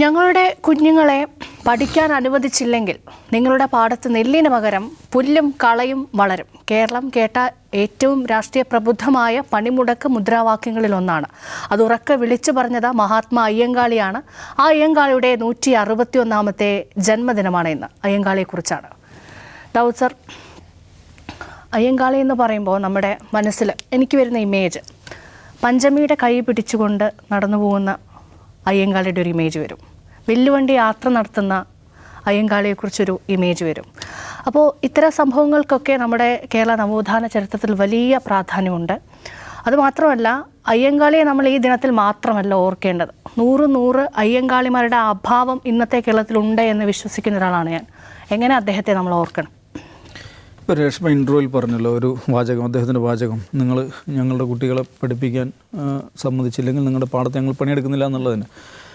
ഞങ്ങളുടെ കുഞ്ഞുങ്ങളെ പഠിക്കാൻ അനുവദിച്ചില്ലെങ്കിൽ നിങ്ങളുടെ പാടത്ത് നെല്ലിന് പകരം പുല്ലും കളയും വളരും. കേരളം കേട്ട ഏറ്റവും രാഷ്ട്രീയ പ്രബുദ്ധമായ പണിമുടക്ക് മുദ്രാവാക്യങ്ങളിൽ ഒന്നാണ്. അത് ഉറക്കെ വിളിച്ചു പറഞ്ഞത് മഹാത്മാ അയ്യങ്കാളിയാണ്. ആ അയ്യങ്കാളിയുടെ നൂറ്റി അറുപത്തി ഒന്നാമത്തെ ജന്മദിനമാണ് ഇന്ന്. അയ്യങ്കാളിയെക്കുറിച്ചാണ്. ദാവൂദ് സർ അയ്യങ്കാളി എന്ന് പറയുമ്പോൾ നമ്മുടെ മനസ്സിൽ എനിക്ക് വരുന്ന ഇമേജ് പഞ്ചമിയുടെ കൈ പിടിച്ചുകൊണ്ട് നടന്നു പോകുന്ന അയ്യങ്കാളിയുടെ ഒരു ഇമേജ് വരും. വെല്ലുവണ്ടി യാത്ര നടത്തുന്ന അയ്യങ്കാളിയെക്കുറിച്ചൊരു ഇമേജ് വരും. അപ്പോൾ ഇത്തരം സംഭവങ്ങൾക്കൊക്കെ നമ്മുടെ കേരള നവോത്ഥാന ചരിത്രത്തിൽ വലിയ പ്രാധാന്യമുണ്ട്. അതുമാത്രമല്ല അയ്യങ്കാളിയെ നമ്മൾ ഈ ദിനത്തിൽ മാത്രമല്ല ഓർക്കേണ്ടത്. നൂറ് നൂറ് അയ്യങ്കാളിമാരുടെ അഭാവം ഇന്നത്തെ കേരളത്തിലുണ്ട് എന്ന് വിശ്വസിക്കുന്ന ഒരാളാണ് ഞാൻ. എങ്ങനെ അദ്ദേഹത്തെ നമ്മൾ ഓർക്കണം? ഇപ്പോൾ രേഷ്മ ഇൻട്രോയിൽ പറഞ്ഞല്ലോ ഒരു വാചകം അദ്ദേഹത്തിന്റെ വാചകം. നിങ്ങൾ ഞങ്ങളുടെ കുട്ടികളെ പഠിപ്പിക്കാൻ സമ്മതിച്ചില്ലെങ്കിൽ നിങ്ങളുടെ പാടത്ത് ഞങ്ങൾ പണിയെടുക്കുന്നില്ല എന്നുള്ളതിന്.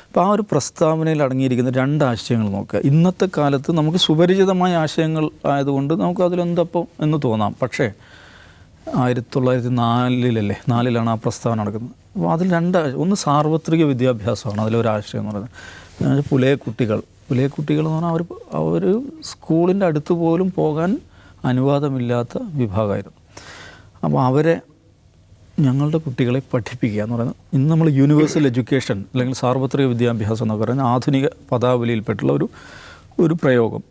അപ്പോൾ ആ ഒരു പ്രസ്താവനയിൽ അടങ്ങിയിരിക്കുന്ന രണ്ട് ആശയങ്ങൾ നോക്കുക. ഇന്നത്തെ കാലത്ത് നമുക്ക് സുപരിചിതമായ ആശയങ്ങൾ ആയതുകൊണ്ട് നമുക്ക് അതിലെന്തപ്പം എന്ന് തോന്നാം. പക്ഷേ ആയിരത്തി തൊള്ളായിരത്തി നാലിലല്ലേ നാലിലാണ് ആ പ്രസ്താവന നടക്കുന്നത്. അപ്പോൾ അതിൽ രണ്ട് ഒന്ന് സാർവത്രിക വിദ്യാഭ്യാസമാണ് അതിലൊരാശയം എന്ന് പറയുന്നത്. പുലയ കുട്ടികൾ പുലയ കുട്ടികൾ എന്ന് പറഞ്ഞാൽ അവർ അവർ സ്കൂളിന്റെ അടുത്ത് പോലും പോകാൻ അനുവാദമില്ലാത്ത വിഭാഗമായിരുന്നു. അപ്പോൾ അവരെ ഞങ്ങളുടെ കുട്ടികളെ പഠിപ്പിക്കുക എന്ന് പറയുന്നത് ഇന്ന് നമ്മൾ യൂണിവേഴ്സൽ എഡ്യൂക്കേഷൻ അല്ലെങ്കിൽ സാർവത്രിക വിദ്യാഭ്യാസം എന്നൊക്കെ പറയുന്ന ആധുനിക പദാവലിയിൽപ്പെട്ടുള്ള ഒരു ഒരു പ്രയോഗം.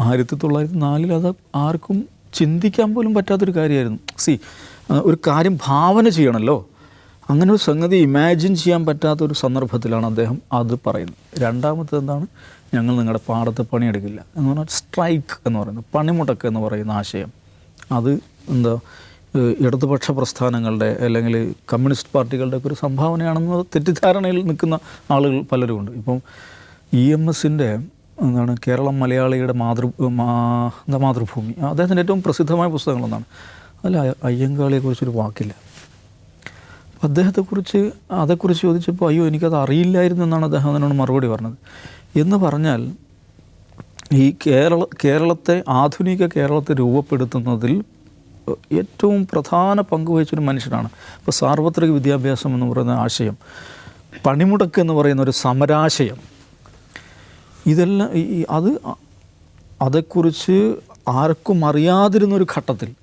ആയിരത്തി തൊള്ളായിരത്തി നാലിൽ അത് ആർക്കും ചിന്തിക്കാൻ പോലും പറ്റാത്തൊരു കാര്യമായിരുന്നു. സി ഒരു കാര്യം ഭാവന ചെയ്യണമല്ലോ അങ്ങനെ ഒരു സംഗതി ഇമാജിൻ ചെയ്യാൻ പറ്റാത്ത ഒരു സന്ദർഭത്തിലാണ് അദ്ദേഹം അത് പറയുന്നത്. രണ്ടാമത്തെ എന്താണ് ഞങ്ങൾ നിങ്ങളുടെ പാടത്ത് പണിയെടുക്കില്ല എന്ന് പറഞ്ഞാൽ സ്ട്രൈക്ക് എന്ന് പറയുന്നത് പണിമുടക്ക് എന്ന് പറയുന്ന ആശയം. അത് എന്താ ഇടതുപക്ഷ പ്രസ്ഥാനങ്ങളുടെ അല്ലെങ്കിൽ കമ്മ്യൂണിസ്റ്റ് പാർട്ടികളുടെ ഒക്കെ ഒരു സംഭാവനയാണെന്ന് തെറ്റിദ്ധാരണയിൽ നിൽക്കുന്ന ആളുകൾ പലരുമുണ്ട് ഇപ്പം ഇ എം എസിന്റെ എന്താണ് കേരളം മലയാളിയുടെ മാതൃ എന്താ മാതൃഭൂമി അദ്ദേഹത്തിന്റെ ഏറ്റവും പ്രസിദ്ധമായ പുസ്തകങ്ങളൊന്നാണ്. അതിൽ അയ്യ- അയ്യങ്കാളിയെക്കുറിച്ചൊരു വാക്കില്ല. അപ്പം അദ്ദേഹത്തെക്കുറിച്ച് അതേക്കുറിച്ച് ചോദിച്ചപ്പോൾ അയ്യോ എനിക്കത് അറിയില്ലായിരുന്നു എന്നാണ് അദ്ദേഹം അതിനോട് മറുപടി പറഞ്ഞത്. എന്ന് പറഞ്ഞാൽ ഈ കേരള കേരളത്തെ ആധുനിക കേരളത്തെ രൂപപ്പെടുത്തുന്നതിൽ ഏറ്റവും പ്രധാന പങ്ക് വഹിച്ചൊരു മനുഷ്യനാണ്. ഇപ്പോൾ സാർവത്രിക വിദ്യാഭ്യാസം എന്ന് പറയുന്ന ആശയം പണിമുടക്ക് എന്ന് പറയുന്ന ഒരു സമരാശയം ഇതെല്ലാം ഈ- അത് അതേക്കുറിച്ച് ആർക്കും അറിയാതിരുന്നൊരു ഘട്ടത്തിൽ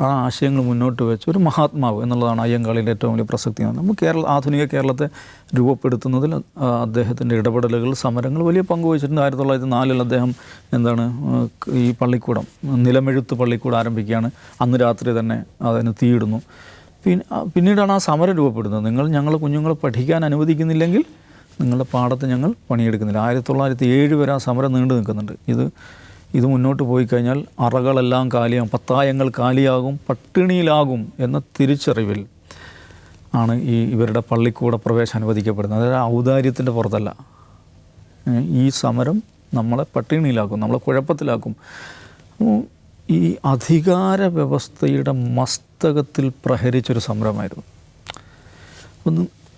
ആ ആശയങ്ങൾ മുന്നോട്ട് വെച്ച് ഒരു മഹാത്മാവ് എന്നുള്ളതാണ് അയ്യങ്കാളിയുടെ ഏറ്റവും വലിയ പ്രസക്തി. നമ്മൾ കേരള ആധുനിക കേരളത്തെ രൂപപ്പെടുത്തുന്നതിൽ അദ്ദേഹത്തിന്റെ ഇടപെടലുകൾ സമരങ്ങൾ വലിയ പങ്ക് വഹിച്ചിട്ടുണ്ട്. ആയിരത്തി തൊള്ളായിരത്തി നാലിൽ അദ്ദേഹം എന്താണ് ഈ പള്ളിക്കൂടം നിലമെഴുത്ത് പള്ളിക്കൂടം ആരംഭിക്കുകയാണ്. അന്ന് രാത്രി തന്നെ അതിന് തീയിടുന്നു. പിന്നെ പിന്നീടാണ് ആ സമരം രൂപപ്പെടുന്നത്. നിങ്ങൾ ഞങ്ങൾ കുഞ്ഞുങ്ങളെ പഠിക്കാൻ അനുവദിക്കുന്നില്ലെങ്കിൽ നിങ്ങളുടെ പാടത്ത് ഞങ്ങൾ പണിയെടുക്കുന്നില്ല. ആയിരത്തി തൊള്ളായിരത്തി ഏഴ് വരെ ആ സമരം നീണ്ടു നിൽക്കുന്നുണ്ട് ഇത് ഇത് മുന്നോട്ട് പോയി കഴിഞ്ഞാൽ അറകളെല്ലാം കാലിയാകും പത്തായങ്ങൾ കാലിയാകും പട്ടിണിയിലാകും എന്ന തിരിച്ചറിവിൽ ആണ് ഈ ഇവരുടെ പള്ളിക്കൂട പ്രവേശനം അനുവദിക്കപ്പെടുന്നത്. അതായത് ഔദാര്യത്തിന്റെ പുറത്തല്ല. ഈ സമരം നമ്മളെ പട്ടിണിയിലാക്കും നമ്മളെ കുഴപ്പത്തിലാക്കും. ഈ അധികാര വ്യവസ്ഥയുടെ മസ്തകത്തിൽ പ്രഹരിച്ചൊരു സമരമായിരുന്നു.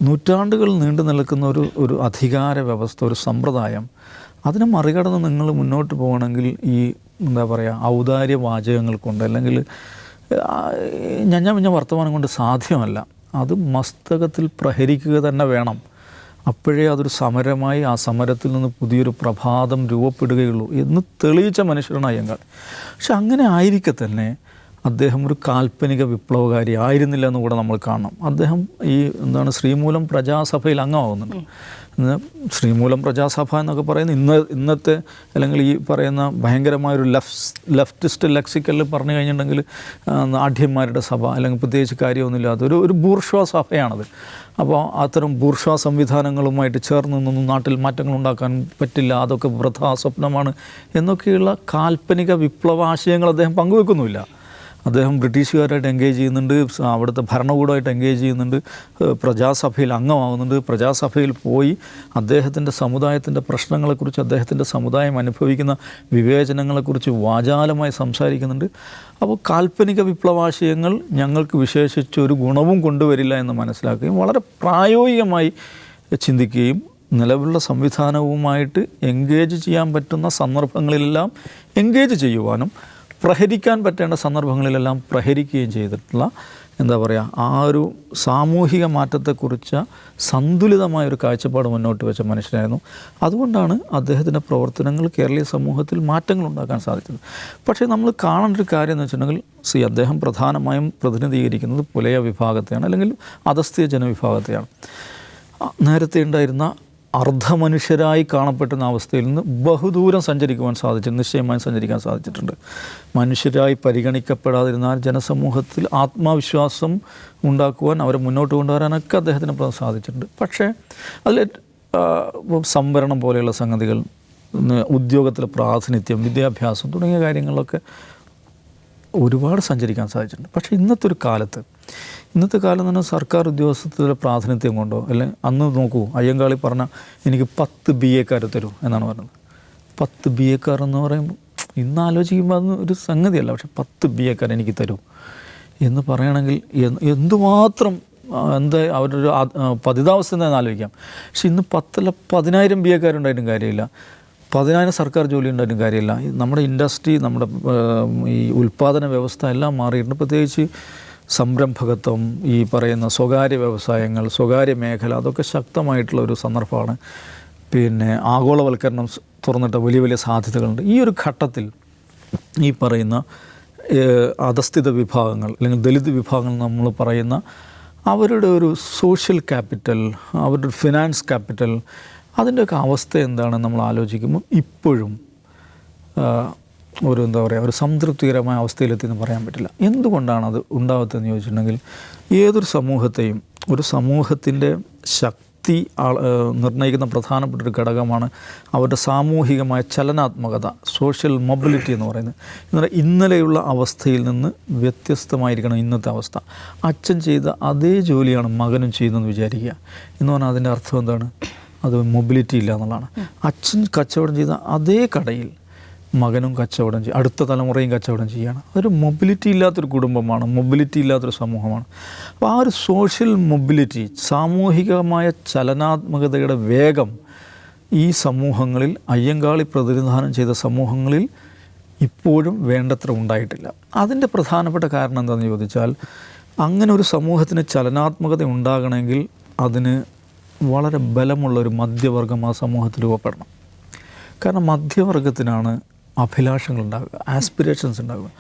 നൂറ്റാണ്ടുകൾ നീണ്ടു നിൽക്കുന്ന ഒരു ഒരു അധികാര വ്യവസ്ഥ ഒരു സമ്പ്രദായം അതിനെ മറികടന്ന് നിങ്ങൾ മുന്നോട്ട് പോകണമെങ്കിൽ ഈ എന്താ പറയുക ഔദാര്യ വാചകങ്ങൾ കൊണ്ട് അല്ലെങ്കിൽ ഞഞ്ഞ മിഞ്ഞ വർത്തമാനം കൊണ്ട് സാധ്യമല്ല. അത് മസ്തകത്തിൽ പ്രഹരിക്കുക തന്നെ വേണം. അപ്പോഴേ അതൊരു സമരമായി ആ സമരത്തിൽ നിന്ന് പുതിയൊരു പ്രഭാതം രൂപപ്പെടുകയുള്ളൂ എന്ന് തെളിയിച്ച മനുഷ്യരാണ് അയ്യങ്കാൾ. പക്ഷെ അങ്ങനെ ആയിരിക്കെ തന്നെ അദ്ദേഹം ഒരു കാൽപ്പനിക വിപ്ലവകാരി ആയിരുന്നില്ല എന്ന് കൂടെ നമ്മൾ കാണണം. അദ്ദേഹം ഈ എന്താണ് ശ്രീമൂലം പ്രജാസഭയിൽ അംഗമാകുന്നുണ്ട് ഇന്ന് ശ്രീമൂലം പ്രജാസഭ എന്നൊക്കെ പറയുന്ന ഇന്ന് ഇന്നത്തെ അല്ലെങ്കിൽ ഈ പറയുന്ന ഭയങ്കരമായൊരു ലെഫ്റ്റ് ലെഫ്റ്റിസ്റ്റ് ലെക്സിക്കലിൽ പറഞ്ഞു കഴിഞ്ഞിട്ടുണ്ടെങ്കിൽ നാഠ്യന്മാരുടെ സഭ അല്ലെങ്കിൽ പ്രത്യേകിച്ച് കാര്യമൊന്നുമില്ലാത്ത ഒരു ഒരു ബൂർഷ്വാ സഭയാണത്. അപ്പോൾ അത്തരം ബൂർഷ്വാ സംവിധാനങ്ങളുമായിട്ട് ചേർന്ന് നിന്നൊന്നും നാട്ടിൽ മാറ്റങ്ങൾ ഉണ്ടാക്കാൻ പറ്റില്ല. അതൊക്കെ വൃഥാ സ്വപ്നമാണ് എന്നൊക്കെയുള്ള കാൽപ്പനിക വിപ്ലവാശയങ്ങൾ അദ്ദേഹം പങ്കുവെക്കുന്നുമില്ല. അദ്ദേഹം ബ്രിട്ടീഷുകാരായിട്ട് എൻഗേജ് ചെയ്യുന്നുണ്ട് അവിടുത്തെ ഭരണകൂടമായിട്ട് എൻഗേജ് ചെയ്യുന്നുണ്ട് പ്രജാസഭയിൽ അംഗമാവുന്നുണ്ട് പ്രജാസഭയിൽ പോയി അദ്ദേഹത്തിന്റെ സമുദായത്തിന്റെ പ്രശ്നങ്ങളെക്കുറിച്ച് അദ്ദേഹത്തിന്റെ സമുദായം അനുഭവിക്കുന്ന വിവേചനങ്ങളെക്കുറിച്ച് വാചാലമായി സംസാരിക്കുന്നുണ്ട്. അപ്പോൾ കാൽപ്പനിക വിപ്ലവാശയങ്ങൾ ഞങ്ങൾക്ക് വിശേഷിച്ച് ഒരു ഗുണവും കൊണ്ടുവരില്ല എന്ന് മനസ്സിലാക്കുകയും വളരെ പ്രായോഗികമായി ചിന്തിക്കുകയും നിലവിലുള്ള സംവിധാനവുമായിട്ട് എൻഗേജ് ചെയ്യാൻ പറ്റുന്ന സന്ദർഭങ്ങളിലെല്ലാം എൻഗേജ് ചെയ്യുവാനും പ്രഹരിക്കാൻ പറ്റേണ്ട സന്ദർഭങ്ങളിലെല്ലാം പ്രഹരിക്കുകയും ചെയ്തിട്ടുള്ള എന്താ പറയുക ആ ഒരു സാമൂഹിക മാറ്റത്തെക്കുറിച്ച് സന്തുലിതമായ ഒരു കാഴ്ചപ്പാട് മുന്നോട്ട് വെച്ച മനുഷ്യനായിരുന്നു. അതുകൊണ്ടാണ് അദ്ദേഹത്തിന്റെ പ്രവർത്തനങ്ങൾ കേരളീയ സമൂഹത്തിൽ മാറ്റങ്ങൾ ഉണ്ടാക്കാൻ സാധിച്ചത്. പക്ഷേ നമ്മൾ കാണേണ്ട ഒരു കാര്യം എന്ന് വെച്ചിട്ടുണ്ടെങ്കിൽ സി അദ്ദേഹം പ്രധാനമായും പ്രതിനിധീകരിക്കുന്നത് പുലയ വിഭാഗത്തെയാണ് അല്ലെങ്കിൽ അധസ്ഥിയ ജനവിഭാഗത്തെയാണ്. നേരത്തെ ഉണ്ടായിരുന്ന അർദ്ധമനുഷ്യരായി കാണപ്പെട്ടുന്ന അവസ്ഥയിൽ നിന്ന് ബഹുദൂരം സഞ്ചരിക്കുവാൻ സാധിച്ചു നിശ്ചയമായും സഞ്ചരിക്കാൻ സാധിച്ചിട്ടുണ്ട്. മനുഷ്യരായി പരിഗണിക്കപ്പെടാതിരുന്നാൽ ജനസമൂഹത്തിൽ ആത്മവിശ്വാസം ഉണ്ടാക്കുവാൻ അവരെ മുന്നോട്ട് കൊണ്ടുവരാനൊക്കെ അദ്ദേഹത്തിന് സാധിച്ചിട്ടുണ്ട്. പക്ഷേ അതിൽ സംവരണം പോലെയുള്ള സംഗതികൾ ഉദ്യോഗത്തിലെ പ്രാതിനിധ്യം വിദ്യാഭ്യാസം തുടങ്ങിയ കാര്യങ്ങളിലൊക്കെ ഒരുപാട് സഞ്ചരിക്കാൻ സാധിച്ചിട്ടുണ്ട്. പക്ഷേ ഇന്നത്തെ ഒരു കാലത്ത് ഇന്നത്തെ കാലം പറഞ്ഞാൽ സർക്കാർ ഉദ്യോഗസ്ഥരുടെ പ്രാതിനിധ്യം കൊണ്ടോ അല്ലെങ്കിൽ അന്ന് നോക്കൂ അയ്യങ്കാളി പറഞ്ഞ എനിക്ക് പത്ത് ബി എക്കാർ തരൂ എന്നാണ് പറഞ്ഞത്. പത്ത് ബി എക്കാർ എന്ന് പറയുമ്പോൾ ഇന്ന് ആലോചിക്കുമ്പോൾ അതൊന്നും ഒരു സംഗതിയല്ല. പക്ഷെ പത്ത് ബി എക്കാർ എനിക്ക് തരൂ എന്ന് പറയണമെങ്കിൽ എന്ത് എന്തുമാത്രം എന്താ അവരുടെ ഒരു പതിതാവസ്ഥ എന്താണെന്ന് ആലോചിക്കാം. പക്ഷെ ഇന്ന് പത്തല്ല പതിനായിരം ബി എക്കാരുണ്ടായിട്ടും കാര്യമില്ല. പതിനായിരം സർക്കാർ ജോലി ഉണ്ടായിട്ടും കാര്യമില്ല. നമ്മുടെ ഇൻഡസ്ട്രി നമ്മുടെ ഈ ഉൽപ്പാദന വ്യവസ്ഥ എല്ലാം മാറിയിട്ടുണ്ട്. പ്രത്യേകിച്ച് സംരംഭകത്വം ഈ പറയുന്ന സ്വകാര്യ വ്യവസായങ്ങൾ സ്വകാര്യ മേഖല അതൊക്കെ ശക്തമായിട്ടുള്ള ഒരു സന്ദർഭമാണ്. പിന്നെ ആഗോളവൽക്കരണം തുറന്നിട്ട വലിയ വലിയ സാധ്യതകളുണ്ട്. ഈ ഒരു ഘട്ടത്തിൽ ഈ പറയുന്ന അധസ്ഥിത വിഭാഗങ്ങൾ അല്ലെങ്കിൽ ദലിത് വിഭാഗങ്ങൾ നമ്മൾ പറയുന്ന അവരുടെ ഒരു സോഷ്യൽ ക്യാപിറ്റൽ അവരുടെ ഫിനാൻസ് ക്യാപിറ്റൽ അതിന്റെയൊക്കെ അവസ്ഥ എന്താണ് നമ്മൾ ആലോചിക്കുമ്പോൾ ഇപ്പോഴും ഒരു എന്താ പറയുക ഒരു സംതൃപ്തികരമായ അവസ്ഥയിലെത്തി എന്ന് പറയാൻ പറ്റില്ല. എന്തുകൊണ്ടാണ് അത് ഉണ്ടാകുന്നതെന്ന് ചോദിച്ചിട്ടുണ്ടെങ്കിൽ ഏതൊരു സമൂഹത്തെയും ഒരു സമൂഹത്തിന്റെ ശക്തി നിർണയിക്കുന്ന പ്രധാനപ്പെട്ട ഒരു ഘടകമാണ് അവരുടെ സാമൂഹികമായ ചലനാത്മകത സോഷ്യൽ മൊബിലിറ്റി എന്ന് പറയുന്നത്. എന്ന് പറയുന്നത് ഇന്നലെയുള്ള അവസ്ഥയിൽ നിന്ന് വ്യത്യസ്തമായിരിക്കണം ഇന്നത്തെ അവസ്ഥ. അച്ഛൻ ചെയ്ത അതേ ജോലിയാണ് മകനും ചെയ്യുന്നതെന്ന് വിചാരിക്കുക. എന്ന് പറഞ്ഞാൽ അതിന്റെ അർത്ഥം എന്താണ്? അത് മൊബിലിറ്റി ഇല്ല എന്നുള്ളതാണ്. അച്ഛൻ കച്ചവടം ചെയ്ത അതേ കടയിൽ മകനും കച്ചവടം ചെയ്യും അടുത്ത തലമുറയും കച്ചവടം ചെയ്യുകയാണ് അതൊരു മൊബിലിറ്റി ഇല്ലാത്തൊരു കുടുംബമാണ് മൊബിലിറ്റി ഇല്ലാത്തൊരു സമൂഹമാണ്. അപ്പോൾ ആ ഒരു സോഷ്യൽ മൊബിലിറ്റി സാമൂഹികമായ ചലനാത്മകതയുടെ വേഗം ഈ സമൂഹങ്ങളിൽ അയ്യങ്കാളി പ്രതിനിധാനം ചെയ്ത സമൂഹങ്ങളിൽ ഇപ്പോഴും വേണ്ടത്ര ഉണ്ടായിട്ടില്ല. അതിന്റെ പ്രധാനപ്പെട്ട കാരണം എന്താണെന്ന് ചോദിച്ചാൽ അങ്ങനെ ഒരു സമൂഹത്തിന് ചലനാത്മകത ഉണ്ടാകണമെങ്കിൽ അതിന് വളരെ ബലമുള്ള ഒരു മധ്യവർഗം ആ സമൂഹത്തിൽ രൂപപ്പെടണം. കാരണം മധ്യവർഗത്തിനാണ് അഭിലാഷങ്ങൾ ഉണ്ടാകുക ആസ്പിറേഷൻസ് ഉണ്ടാകുക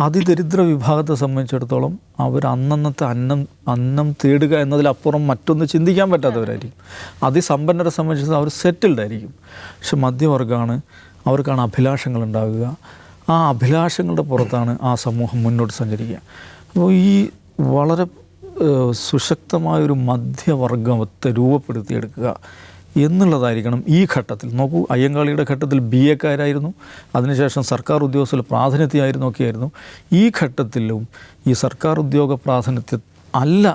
അതിദരിദ്ര വിഭാഗത്തെ സംബന്ധിച്ചിടത്തോളം അവർ അന്നന്നത്തെ അന്നം അന്നം തേടുക എന്നതിലപ്പുറം മറ്റൊന്ന് ചിന്തിക്കാൻ പറ്റാത്തവരായിരിക്കും. അതിസമ്പന്നരെ സംബന്ധിച്ച് അവർ സെറ്റിൽഡ് ആയിരിക്കും. പക്ഷെ മധ്യവർഗമാണ് അവർക്കാണ് അഭിലാഷങ്ങൾ ഉണ്ടാകുക ആ അഭിലാഷങ്ങളുടെ പുറത്താണ് ആ സമൂഹം മുന്നോട്ട് സഞ്ചരിക്കുക. അപ്പോൾ ഈ വളരെ സുശക്തമായൊരു മധ്യവർഗത്തെ രൂപപ്പെടുത്തിയെടുക്കുക എന്നുള്ളതായിരിക്കണം ഈ ഘട്ടത്തിൽ. നോക്കൂ അയ്യങ്കാളിയുടെ ഘട്ടത്തിൽ ബി എക്കാരായിരുന്നു അതിനുശേഷം സർക്കാർ ഉദ്യോഗസ്ഥരിൽ പ്രാതിനിധ്യമായിരുന്നു ഒക്കെയായിരുന്നു ഈ ഘട്ടത്തിലും ഈ സർക്കാർ ഉദ്യോഗ പ്രാതിനിധ്യം അല്ല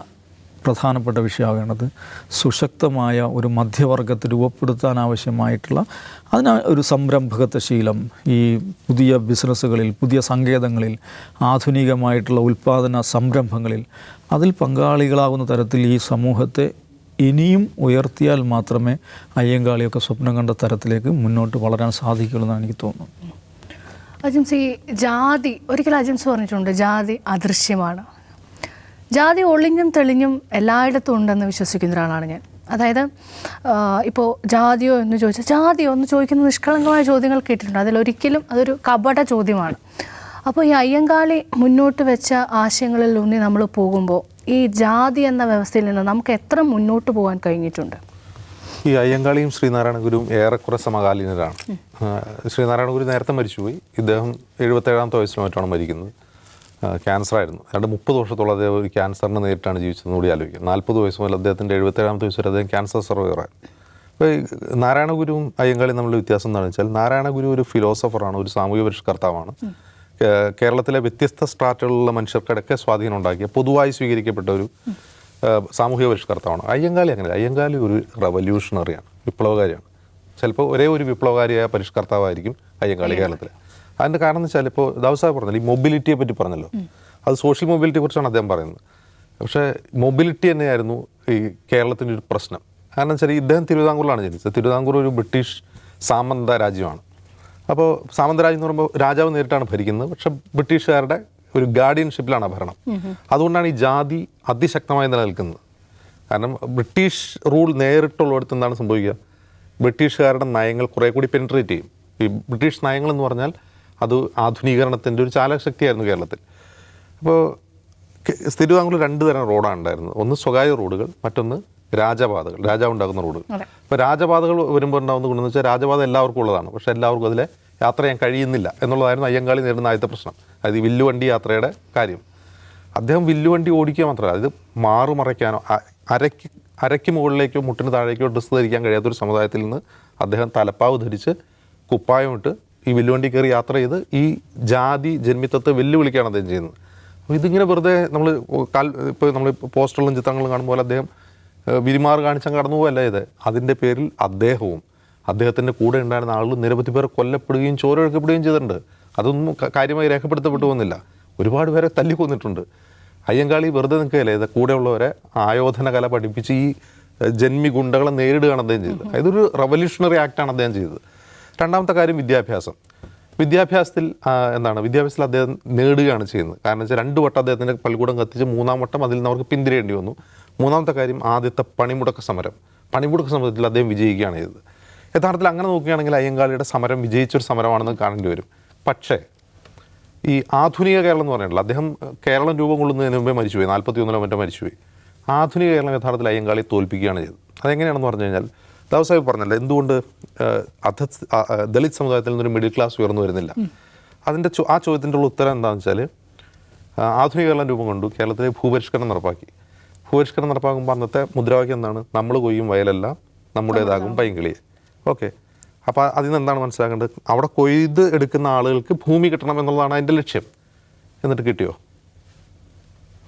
പ്രധാനപ്പെട്ട വിഷയമാകേണ്ടത് സുശക്തമായ ഒരു മധ്യവർഗത്തെ രൂപപ്പെടുത്താൻ ആവശ്യമായിട്ടുള്ള അതിന് ഒരു സംരംഭകത്വ ശീലം. ഈ പുതിയ ബിസിനസ്സുകളിൽ പുതിയ സങ്കേതങ്ങളിൽ ആധുനികമായിട്ടുള്ള ഉൽപ്പാദന സംരംഭങ്ങളിൽ അതിൽ പങ്കാളികളാകുന്ന തരത്തിൽ ഈ സമൂഹത്തെ ഇനിയും ഉയർത്തിയാൽ മാത്രമേ അയ്യങ്കാളിയൊക്കെ സ്വപ്നം കണ്ട തരത്തിലേക്ക് മുന്നോട്ട് വളരാൻ സാധിക്കുള്ളൂ എന്നാണ് എനിക്ക് തോന്നുന്നത്. അജിംസ് ഈ ജാതി ഒരിക്കൽ അജിംസ് പറഞ്ഞിട്ടുണ്ട് ജാതി അദൃശ്യമാണ്. ജാതി ഒളിഞ്ഞും തെളിഞ്ഞും എല്ലായിടത്തും ഉണ്ടെന്ന് വിശ്വസിക്കുന്ന ഒരാളാണ് ഞാൻ. അതായത് ഇപ്പോൾ ജാതിയോ എന്ന് ചോദിച്ചാൽ ജാതിയോ എന്ന് ചോദിക്കുന്ന നിഷ്കളങ്കമായ ചോദ്യങ്ങൾ കേട്ടിട്ടുണ്ട്. അതിലൊരിക്കലും അതൊരു കപട ചോദ്യമാണ്. അപ്പോൾ ഈ അയ്യങ്കാളി മുന്നോട്ട് വെച്ച ആശയങ്ങളിൽ ഊന്നി നമ്മൾ പോകുമ്പോൾ ഈ ജാതി എന്ന വ്യവസ്ഥയിൽ നിന്ന് നമുക്ക് എത്ര മുന്നോട്ട് പോകാൻ കഴിഞ്ഞിട്ടുണ്ട്? ഈ അയ്യങ്കാളിയും ശ്രീനാരായണ ഗുരുവും ഏറെക്കുറെ സമകാലീനരാണ്. ശ്രീനാരായണ ഗുരു നേരത്തെ മരിച്ചുപോയി. ഇദ്ദേഹം എഴുപത്തേഴാമത്തെ വയസ്സിൽ മറ്റാണ് മരിക്കുന്നത് ക്യാൻസർ ആയിരുന്നു രണ്ട് മുപ്പത് വർഷത്തോളം അദ്ദേഹം ഒരു ക്യാൻസറിനെ നേരിട്ടാണ് ജീവിച്ചതെന്ന് കൂടി ആലോചിക്കുക നാൽപ്പത് വയസ്സ് മുതൽ അദ്ദേഹത്തിന്റെ എഴുപത്തേഴാമത്തെ വയസ്സ് വരെ അദ്ദേഹം ക്യാൻസർ സർവൈവറായി. അപ്പോൾ ഈ നാരായണ ഗുരുവും അയ്യങ്കാളിയും തമ്മിലുള്ള വ്യത്യാസം എന്താണെന്ന് വെച്ചാൽ നാരായണ ഗുരു ഒരു ഫിലോസഫറാണ് ഒരു സാമൂഹ്യ പരിഷ്കർത്താവാണ്. കേരളത്തിലെ വ്യത്യസ്ത സ്ട്രാറ്റുകളിലുള്ള മനുഷ്യർക്കിടയ്ക്ക് സ്വാധീനം ഉണ്ടാക്കിയ പൊതുവായി സ്വീകരിക്കപ്പെട്ട ഒരു സാമൂഹ്യ പരിഷ്കർത്താവാണ്. അയ്യങ്കാളി അങ്ങനെ അയ്യങ്കാളി ഒരു റവല്യൂഷണറിയാണ് വിപ്ലവകാരിയാണ്. ചിലപ്പോൾ ഒരേ ഒരു വിപ്ലവകാരിയായ പരിഷ്കർത്താവായിരിക്കും അയ്യങ്കാളി കേരളത്തിൽ അതിന്റെ കാരണം എന്ന് വെച്ചാൽ ഇപ്പോൾ ദാവസാഹ് പറഞ്ഞല്ലോ ഈ മൊബിലിറ്റിയെ പറ്റി പറഞ്ഞല്ലോ. അത് സോഷ്യൽ മൊബിലിറ്റിയെ കുറിച്ചാണ് അദ്ദേഹം പറയുന്നത്. പക്ഷേ മൊബിലിറ്റി തന്നെയായിരുന്നു ഈ കേരളത്തിന്റെ ഒരു പ്രശ്നം. കാരണം വെച്ചാൽ ഇദ്ദേഹം തിരുവിതാംകൂറിലാണ് ജനിച്ചത്. തിരുവിതാംകൂർ ഒരു ബ്രിട്ടീഷ് സാമന്ത രാജ്യമാണ്. അപ്പോൾ സാമന്ത രാജ്യം എന്ന് പറയുമ്പോൾ രാജാവ് നേരിട്ടാണ് ഭരിക്കുന്നത്. പക്ഷേ ബ്രിട്ടീഷുകാരുടെ ഒരു ഗാർഡിയൻഷിപ്പിലാണ് ഭരണം. അതുകൊണ്ടാണ് ഈ ജാതി അതിശക്തമായി നിലനിൽക്കുന്നത്. കാരണം ബ്രിട്ടീഷ് റൂൾ നേരിട്ടുള്ള നേരിട്ടുള്ളിടത്ത് എന്താണ് സംഭവിക്കുക? ബ്രിട്ടീഷുകാരുടെ നയങ്ങൾ കുറേ കൂടി പെനിട്രേറ്റ് ചെയ്യും. ഈ ബ്രിട്ടീഷ് നയങ്ങൾ എന്ന് പറഞ്ഞാൽ അത് ആധുനീകരണത്തിന്റെ ഒരു ചാലകശക്തിയായിരുന്നു കേരളത്തിൽ. അപ്പോൾ തിരുവിതാംകൂർ രണ്ട് തരം റോഡാണ് ഉണ്ടായിരുന്നത്. ഒന്ന് സ്വകാര്യ റോഡുകൾ മറ്റൊന്ന് രാജപാതകൾ രാജാവ് ഉണ്ടാക്കുന്ന റോഡുകൾ. അപ്പോൾ രാജപാതകൾ വരുമ്പോൾ ഉണ്ടാകുന്ന ഗുണമെന്ന് വെച്ചാൽ രാജപാത എല്ലാവർക്കും ഉള്ളതാണ്. പക്ഷേ എല്ലാവർക്കും അതിലെ യാത്ര ചെയ്യാൻ കഴിയുന്നില്ല എന്നുള്ളതായിരുന്നു അയ്യങ്കാളി നേരിടുന്ന ആദ്യത്തെ പ്രശ്നം. അതായത് ഈ വില്ലുവണ്ടി യാത്രയുടെ കാര്യം. അദ്ദേഹം വില്ലുവണ്ടി ഓടിക്കുക മാത്രമല്ല അത് മാറുമറയ്ക്കാനോ അരയ്ക്ക് അരയ്ക്ക് മുകളിലേക്കോ മുട്ടിന് താഴേക്കോ ഡ്രസ്സ് ധരിക്കാൻ കഴിയാത്തൊരു സമുദായത്തിൽ നിന്ന് അദ്ദേഹം തലപ്പാവ് ധരിച്ച് കുപ്പായമിട്ട് ഈ വെല്ലുവണ്ടി കയറി യാത്ര ചെയ്ത് ഈ ജാതി ജന്മിത്വത്തെ വെല്ലുവിളിക്കുകയാണ് അദ്ദേഹം ചെയ്യുന്നത്. അപ്പോൾ ഇതിങ്ങനെ വെറുതെ നമ്മൾ കാൽ ഇപ്പോൾ നമ്മൾ പോസ്റ്ററിലും ചിത്രങ്ങളും കാണുമ്പോൾ അദ്ദേഹം വിരിമാർ കാണിച്ചാൽ കടന്നു പോകല്ല ഇത്. അതിന്റെ പേരിൽ അദ്ദേഹവും അദ്ദേഹത്തിന്റെ കൂടെ ഉണ്ടായിരുന്ന ആളുകൾ നിരവധി പേർ കൊല്ലപ്പെടുകയും ചോരൊഴുക്കപ്പെടുകയും ചെയ്തിട്ടുണ്ട്. അതൊന്നും കാര്യമായി രേഖപ്പെടുത്തപ്പെട്ടു പോകുന്നില്ല. ഒരുപാട് പേരെ തല്ലിക്കൊന്നിട്ടുണ്ട്. അയ്യങ്കാളി വെറുതെ നിൽക്കുകയല്ലേ? ഇത് കൂടെയുള്ളവരെ ആയോധന കല പഠിപ്പിച്ച് ഈ ജന്മി ഗുണ്ടകളെ നേരിടുകയാണ് അദ്ദേഹം ചെയ്തത്. അതൊരു റവല്യൂഷണറി ആക്ടാണ് അദ്ദേഹം ചെയ്തത്. രണ്ടാമത്തെ കാര്യം വിദ്യാഭ്യാസം. വിദ്യാഭ്യാസത്തിൽ എന്താണ് വിദ്യാഭ്യാസത്തിൽ അദ്ദേഹം നേടുകയാണ് ചെയ്യുന്നത്. കാരണം വെച്ചാൽ രണ്ട് വട്ടം അദ്ദേഹത്തിന്റെ പള്ളിക്കൂടം കത്തിച്ച് മൂന്നാം വട്ടം അതിൽ നിന്ന് അവർക്ക് പിന്തിരേണ്ടി വന്നു. മൂന്നാമത്തെ കാര്യം ആദ്യത്തെ പണിമുടക്ക സമരം. പണിമുടക്ക സമരത്തിൽ അദ്ദേഹം വിജയിക്കുകയാണ് ചെയ്തത്. യഥാർത്ഥത്തിൽ അങ്ങനെ നോക്കുകയാണെങ്കിൽ അയ്യങ്കാളിയുടെ സമരം വിജയിച്ചൊരു സമരമാണെന്ന് കാണേണ്ടി വരും. പക്ഷേ ഈ ആധുനിക കേരളം എന്ന് പറഞ്ഞിട്ടുള്ള അദ്ദേഹം കേരളം രൂപം കൊള്ളുന്നതിന് മുമ്പേ മരിച്ചുപോയി നാൽപ്പത്തി ഒന്നിലോ മറ്റോ മരിച്ചുപോയി. ആധുനിക കേരളം യഥാർത്ഥത്തിൽ അയ്യങ്കാളി തോൽപ്പിക്കുകയാണ് ചെയ്തത്. അതെങ്ങനെയാണെന്ന് പറഞ്ഞു കഴിഞ്ഞാൽ ദാവ് സാഹിബ് പറഞ്ഞല്ലോ എന്തുകൊണ്ട് അധ ദളിത് സമുദായത്തിൽ നിന്നൊരു മിഡിൽ ക്ലാസ് ഉയർന്നു വരുന്നില്ല? അതിന്റെ ചോ- ആ ചോദ്യത്തിന്റെ ഉള്ള ഉത്തരം എന്താണെന്ന് വെച്ചാൽ ആധുനിക കേരളം രൂപം കൊണ്ടു കേരളത്തിലെ ഭൂപരിഷ്കരണം നടപ്പാക്കി. ഭൂപരിഷ്കരണം നടപ്പാക്കുമ്പോൾ അന്നത്തെ മുദ്രാവാക്യം എന്താണ്? നമ്മൾ കൊയ്യും വയലല്ല നമ്മുടേതാകും പൈങ്കിളി. ഓക്കെ. അപ്പോൾ അതിൽ നിന്ന് എന്താണ് മനസ്സിലാക്കേണ്ടത്? അവിടെ കൊയ്ത് എടുക്കുന്ന ആളുകൾക്ക് ഭൂമി കിട്ടണം എന്നുള്ളതാണ് അതിന്റെ ലക്ഷ്യം. എന്നിട്ട് കിട്ടിയോ?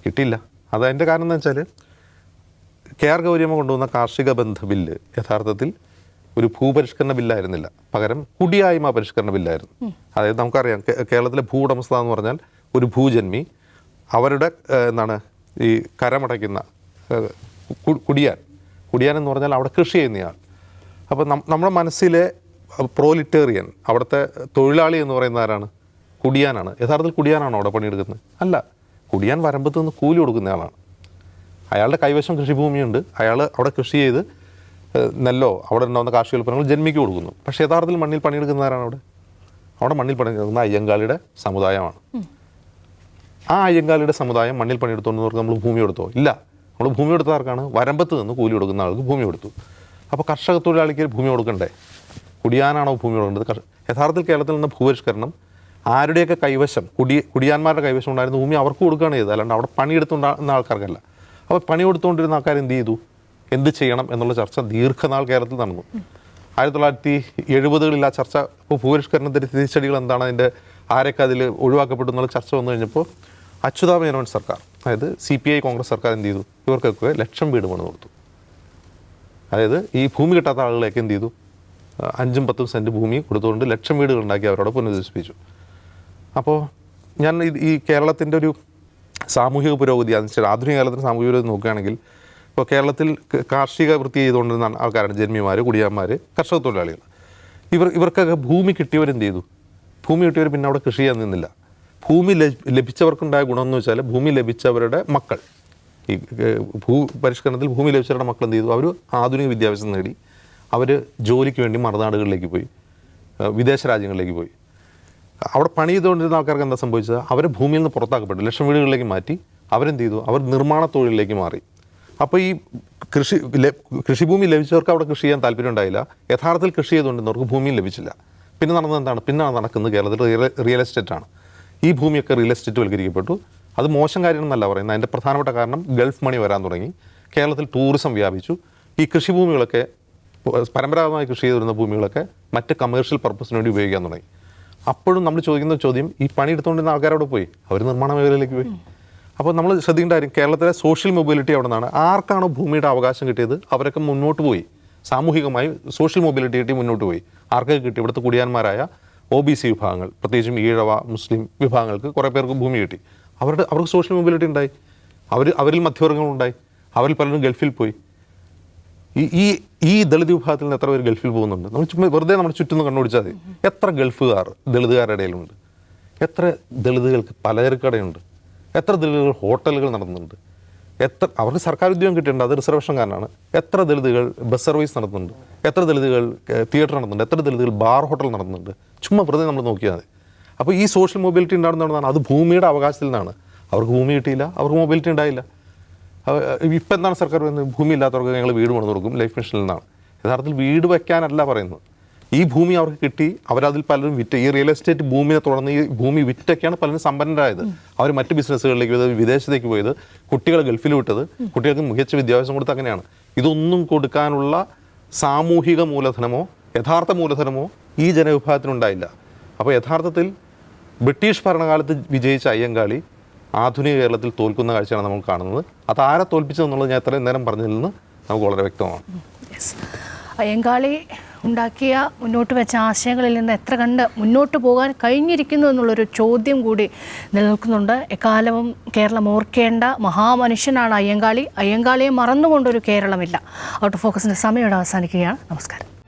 കിട്ടിയില്ല. അതതിന്റെ കാരണം എന്ന് വെച്ചാൽ കെ ആർ ഗൗരിയമ്മ കൊണ്ടുവന്ന കാർഷിക ബന്ധ ബില്ല് യഥാർത്ഥത്തിൽ ഒരു ഭൂപരിഷ്കരണ ബില്ലായിരുന്നില്ല. പകരം കുടിയായ്മ പരിഷ്കരണ ബില്ലായിരുന്നു. അതായത് നമുക്കറിയാം കേരളത്തിലെ ഭൂ ഉടമസ്ഥത എന്ന് പറഞ്ഞാൽ ഒരു ഭൂജന്മി അവരുടെ എന്താണ് ഈ കരമടയ്ക്കുന്ന കുടിയാൻ. കുടിയാൻ എന്ന് പറഞ്ഞാൽ അവിടെ കൃഷി ചെയ്യുന്നയാൾ. അപ്പോൾ നം- നമ്മുടെ മനസ്സിലെ പ്രോലിറ്റേറിയൻ അവിടുത്തെ തൊഴിലാളി എന്ന് പറയുന്ന ആരാണ്? കുടിയാനാണ്. യഥാർത്ഥത്തിൽ കുടിയാനാണോ അവിടെ പണിയെടുക്കുന്നത്? അല്ല. കുടിയാൻ വരമ്പത്ത് നിന്ന് കൂലി കൊടുക്കുന്ന ആളാണ്. അയാളുടെ കൈവശം കൃഷിഭൂമിയുണ്ട്. അയാൾ അവിടെ കൃഷി ചെയ്ത് നെല്ലോ അവിടെ ഉണ്ടാകുന്ന കാർഷിക ഉൽപ്പന്നങ്ങൾ ജന്മിക്ക് കൊടുക്കുന്നു. പക്ഷേ യഥാർത്ഥത്തിൽ മണ്ണിൽ പണിയെടുക്കുന്ന ആരാണ് അവിടെ? അവിടെ മണ്ണിൽ പണിയെടുക്കുന്ന അയ്യങ്കാളിയുടെ സമുദായമാണ്. ആ അയ്യങ്കാളിയുടെ സമുദായം മണ്ണിൽ പണിയെടുത്തോന്നവർക്ക് നമ്മൾ ഭൂമി കൊടുത്തോ? ഇല്ല. നമ്മൾ ഭൂമി കൊടുത്ത ആർക്കാണ്? വരമ്പത്ത് നിന്ന് കൂലി കൊടുക്കുന്ന ആൾക്ക് ഭൂമി കൊടുത്തു. അപ്പോൾ കർഷക തൊഴിലാളിക്ക് ഭൂമി കൊടുക്കണ്ടേ? കുടിയാനാണോ ഭൂമി കൊടുക്കേണ്ടത്? യഥാർത്ഥത്തിൽ കേരളത്തിൽ നിന്ന് ഭൂപരിഷ്കരണം ആരുടെയൊക്കെ കൈവശം കുടി കുടിയാന്മാരുടെ കൈവശം ഉണ്ടായിരുന്ന ഭൂമി അവർക്ക് കൊടുക്കുകയാണ് ചെയ്തത്. അല്ലാണ്ട് അവിടെ പണിയെടുത്തുണ്ടാകുന്ന ആൾക്കാർക്കല്ല. അപ്പോൾ പണി കൊടുത്തുകൊണ്ടിരുന്ന ആൾക്കാർ എന്ത് ചെയ്തു? എന്ത് ചെയ്യണം എന്നുള്ള ചർച്ച ദീർഘനാൾ കേരളത്തിൽ നടന്നു. ആയിരത്തി തൊള്ളായിരത്തി എഴുപതുകളിൽ ആ ചർച്ച ഇപ്പോൾ ഭൂപരിഷ്കരണത്തിന്റെ തിരിച്ചടികൾ എന്താണ്? അതിന്റെ ആരൊക്കെ അതിൽ ഒഴിവാക്കപ്പെട്ടു എന്നുള്ള ചർച്ച വന്നു കഴിഞ്ഞപ്പോൾ അച്യുതാ മേനോൻ സർക്കാർ അതായത് സി പി ഐ കോൺഗ്രസ് സർക്കാർ എന്ത് ചെയ്തു? ഇവർക്കൊക്കെ ലക്ഷം വീട് പണി കൊടുത്തു. അതായത് ഈ ഭൂമി കിട്ടാത്ത ആളുകളെയൊക്കെ എന്ത് ചെയ്തു? അഞ്ചും പത്തും സെന്റ് ഭൂമി കൊടുത്തുകൊണ്ട് ലക്ഷം വീടുകൾ ഉണ്ടാക്കി അവരോട് പുനരുദ്ധിപ്പിച്ചു അപ്പോൾ ഞാൻ ഈ കേരളത്തിന്റെ ഒരു സാമൂഹിക പുരോഗതി അതിന് ആധുനിക കാലത്തിന് സാമൂഹിക പുരോഗതി നോക്കുകയാണെങ്കിൽ ഇപ്പോൾ കേരളത്തിൽ കാർഷിക വൃത്തി ചെയ്തുകൊണ്ടിരുന്ന ആൾക്കാരാണ് ജന്മിമാർ കുടിയാന്മാർ കർഷക തൊഴിലാളികൾ. ഇവർ ഇവർക്കൊക്കെ ഭൂമി കിട്ടിയവരെന്ത് ചെയ്തു? ഭൂമി കിട്ടിയവർ പിന്നെ അവിടെ കൃഷി ചെയ്യാൻ നിന്നില്ല. ഭൂമി ലഭി- ലഭിച്ചവർക്കുണ്ടായ എന്ന് വെച്ചാൽ ഭൂമി ലഭിച്ചവരുടെ മക്കൾ. ഈ ഭൂ പരിഷ്കരണത്തിൽ ഭൂമി ലഭിച്ചവരുടെ മക്കൾ എന്ത് ചെയ്തു? അവർ ആധുനിക വിദ്യാഭ്യാസം നേടി. അവർ ജോലിക്ക് വേണ്ടി മറുനാടുകളിലേക്ക് പോയി. വിദേശ രാജ്യങ്ങളിലേക്ക് പോയി. അവിടെ പണി ചെയ്തുകൊണ്ടിരുന്ന ആൾക്കാർക്ക് എന്താ സംഭവിച്ചത്? അവരെ ഭൂമിയിൽ നിന്ന് പുറത്താക്കപ്പെട്ടു. ലക്ഷം വീടുകളിലേക്ക് മാറ്റി അവരെന്ത് ചെയ്തു? അവർ നിർമ്മാണ തൊഴിലിലേക്ക് മാറി. അപ്പോൾ ഈ കൃഷി കൃഷിഭൂമി ലഭിച്ചവർക്ക് അവിടെ കൃഷി ചെയ്യാൻ താല്പര്യം ഉണ്ടായില്ല. യഥാർത്ഥത്തിൽ കൃഷി ചെയ്തുകൊണ്ടിരുന്നവർക്ക് ഭൂമിയും ലഭിച്ചില്ല. പിന്നെ നടന്നത് എന്താണ്? പിന്നെ നടക്കുന്നത് കേരളത്തിൽ റിയൽ റിയൽ എസ്റ്റേറ്റ് ആണ്. ഈ ഭൂമിയൊക്കെ റിയൽ എസ്റ്റേറ്റ് വൽക്കരിക്കപ്പെട്ടു. അത് മോശം കാര്യം എന്നല്ല പറയുന്നത്. അതിന്റെ പ്രധാനപ്പെട്ട കാരണം ഗൾഫ് മണി വരാൻ തുടങ്ങി. കേരളത്തിൽ ടൂറിസം വ്യാപിച്ചു. ഈ കൃഷിഭൂമികളൊക്കെ പരമ്പരാഗതമായി കൃഷി ചെയ്തിരുന്ന ഭൂമികളൊക്കെ മറ്റ് കമേഴ്ഷ്യൽ പർപ്പസിന് വേണ്ടി ഉപയോഗിക്കാൻ തുടങ്ങി. അപ്പോഴും നമ്മൾ ചോദിക്കുന്ന ചോദ്യം ഈ പണി എടുത്തുകൊണ്ടിരുന്ന ആൾക്കാരോട് പോയി? അവർ നിർമ്മാണ മേഖലയിലേക്ക് പോയി. അപ്പോൾ നമ്മൾ ശ്രദ്ധിക്കേണ്ട കാര്യം കേരളത്തിലെ സോഷ്യൽ മൊബിലിറ്റി അവിടെ നിന്നാണ്. ആർക്കാണോ ഭൂമിയുടെ അവകാശം കിട്ടിയത് അവരൊക്കെ മുന്നോട്ട് പോയി. സാമൂഹികമായി സോഷ്യൽ മൊബിലിറ്റി കിട്ടി മുന്നോട്ട് പോയി. ആർക്കൊക്കെ കിട്ടി? ഇവിടുത്തെ കുടിയാന്മാരായ ഒ ബി സി വിഭാഗങ്ങൾ പ്രത്യേകിച്ചും ഈഴവ മുസ്ലിം വിഭാഗങ്ങൾക്ക് കുറേ പേർക്ക് ഭൂമി കിട്ടി. അവരുടെ അവർക്ക് സോഷ്യൽ മൊബിലിറ്റി ഉണ്ടായി. അവർ അവരിൽ മധ്യവർഗങ്ങളുണ്ടായി അവരിൽ പലരും ഗൾഫിൽ പോയി. ഈ ഈ ദളിത് വിഭാഗത്തിൽ നിന്ന് എത്ര പേര് ഗൾഫിൽ പോകുന്നുണ്ട്? നമ്മൾ ചുമ്മാ വെറുതെ നമ്മുടെ ചുറ്റും കണ്ണുപിടിച്ചാൽ മതി. എത്ര ഗൾഫുകാർ ദളിതുകാരുടെ ഇടയിലുണ്ട്? എത്ര ദളിതുകൾക്ക് പലചരക്കടയുണ്ട്? എത്ര ദളിതുകൾ ഹോട്ടലുകൾ നടന്നുണ്ട് എത്ര അവർക്ക് സർക്കാർ ഉദ്യോഗം കിട്ടിയിട്ടുണ്ട് അത് റിസർവേഷൻ കാരനാണ് എത്ര ദളിതുകൾ ബസ് സർവീസ് നടത്തുന്നുണ്ട്? എത്ര ദളിതുകൾ തിയേറ്റർ നടത്തുന്നുണ്ട്? എത്ര ദളിതുകൾ ബാർ ഹോട്ടൽ നടത്തുന്നുണ്ട്? ചുമ്മാ വെറുതെ നമ്മൾ നോക്കിയാൽ മതി. അപ്പോൾ ഈ സോഷ്യൽ മൊബിലിറ്റി ഉണ്ടാകുന്നതാണ് അത് ഭൂമിയുടെ അവകാശത്തിൽ നിന്നാണ്. അവർക്ക് ഭൂമി കിട്ടിയില്ല അവർക്ക് മൊബിലിറ്റി ഉണ്ടായില്ല. ഇപ്പം എന്താണ് സർക്കാർ പറയുന്നത്? ഭൂമി ഇല്ലാത്തവർക്ക് ഞങ്ങൾ വീട് പണിത് കൊടുക്കും ലൈഫ് മിഷനിൽ നിന്നാണ്. യഥാർത്ഥത്തിൽ വീട് വയ്ക്കാനല്ല പറയുന്നത്. ഈ ഭൂമി അവർക്ക് കിട്ടി അവരതിൽ പലരും വിറ്റ് ഈ റിയൽ എസ്റ്റേറ്റ് ഭൂമിയെ തുടർന്ന് ഈ ഭൂമി വിറ്റൊക്കെയാണ് പലരും സമ്പന്നരായത്. അവർ മറ്റ് ബിസിനസ്സുകളിലേക്ക് പോയത് വിദേശത്തേക്ക് പോയത് കുട്ടികളെ ഗൾഫിൽ വിട്ടത് കുട്ടികൾക്ക് മികച്ച വിദ്യാഭ്യാസം കൊടുത്ത് അങ്ങനെയാണ്. ഇതൊന്നും കൊടുക്കാനുള്ള സാമൂഹിക മൂലധനമോ യഥാർത്ഥ മൂലധനമോ ഈ ജനവിഭാഗത്തിനുണ്ടായില്ല. അപ്പോൾ യഥാർത്ഥത്തിൽ ബ്രിട്ടീഷ് ഭരണകാലത്ത് വിജയിച്ച അയ്യങ്കാളി ആധുനിക കേരളത്തിൽ തോൽക്കുന്ന കാഴ്ചയാണ് നമ്മൾ കാണുന്നത്. അത് ആരെ തോൽപ്പിച്ചതെന്നുള്ളത് ഞാൻ എത്രയും നേരം പറഞ്ഞതിൽ നിന്ന് നമുക്ക് വളരെ വ്യക്തമാണ്. അയ്യങ്കാളി ഉണ്ടാക്കിയ മുന്നോട്ട് വെച്ച ആശയങ്ങളിൽ നിന്ന് എത്ര കണ്ട് മുന്നോട്ട് പോകാൻ കഴിഞ്ഞിരിക്കുന്നു എന്നുള്ളൊരു ചോദ്യം കൂടി നിലനിൽക്കുന്നുണ്ട്. എക്കാലവും കേരളം ഓർക്കേണ്ട മഹാമനുഷ്യനാണ് അയ്യങ്കാളി. അയ്യങ്കാളിയെ മറന്നുകൊണ്ടൊരു കേരളമില്ല. ഔട്ട് ഓഫ് ഫോക്കസിന്റെ സമയം അവസാനിക്കുകയാണ്. നമസ്കാരം.